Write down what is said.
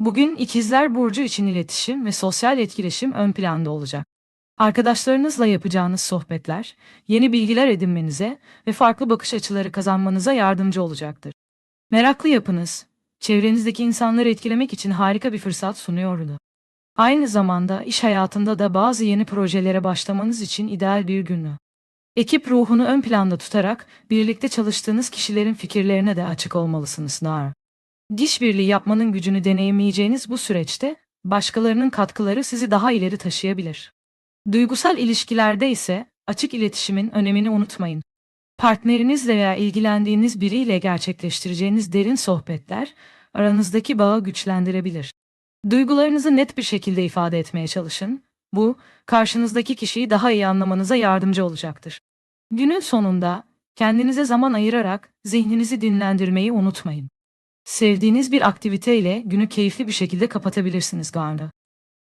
Bugün ikizler burcu için iletişim ve sosyal etkileşim ön planda olacak. Arkadaşlarınızla yapacağınız sohbetler, yeni bilgiler edinmenize ve farklı bakış açıları kazanmanıza yardımcı olacaktır. Meraklı yapınız, çevrenizdeki insanları etkilemek için harika bir fırsat sunuyordu. Aynı zamanda iş hayatında da bazı yeni projelere başlamanız için ideal bir günü. Ekip ruhunu ön planda tutarak birlikte çalıştığınız kişilerin fikirlerine de açık olmalısınız Nar. Diş birliği yapmanın gücünü deneyimleyeceğiniz bu süreçte başkalarının katkıları sizi daha ileri taşıyabilir. Duygusal ilişkilerde ise açık iletişimin önemini unutmayın. Partnerinizle veya ilgilendiğiniz biriyle gerçekleştireceğiniz derin sohbetler aranızdaki bağı güçlendirebilir. Duygularınızı net bir şekilde ifade etmeye çalışın. Bu, karşınızdaki kişiyi daha iyi anlamanıza yardımcı olacaktır. Günün sonunda kendinize zaman ayırarak zihninizi dinlendirmeyi unutmayın. Sevdiğiniz bir aktiviteyle günü keyifli bir şekilde kapatabilirsiniz Garda.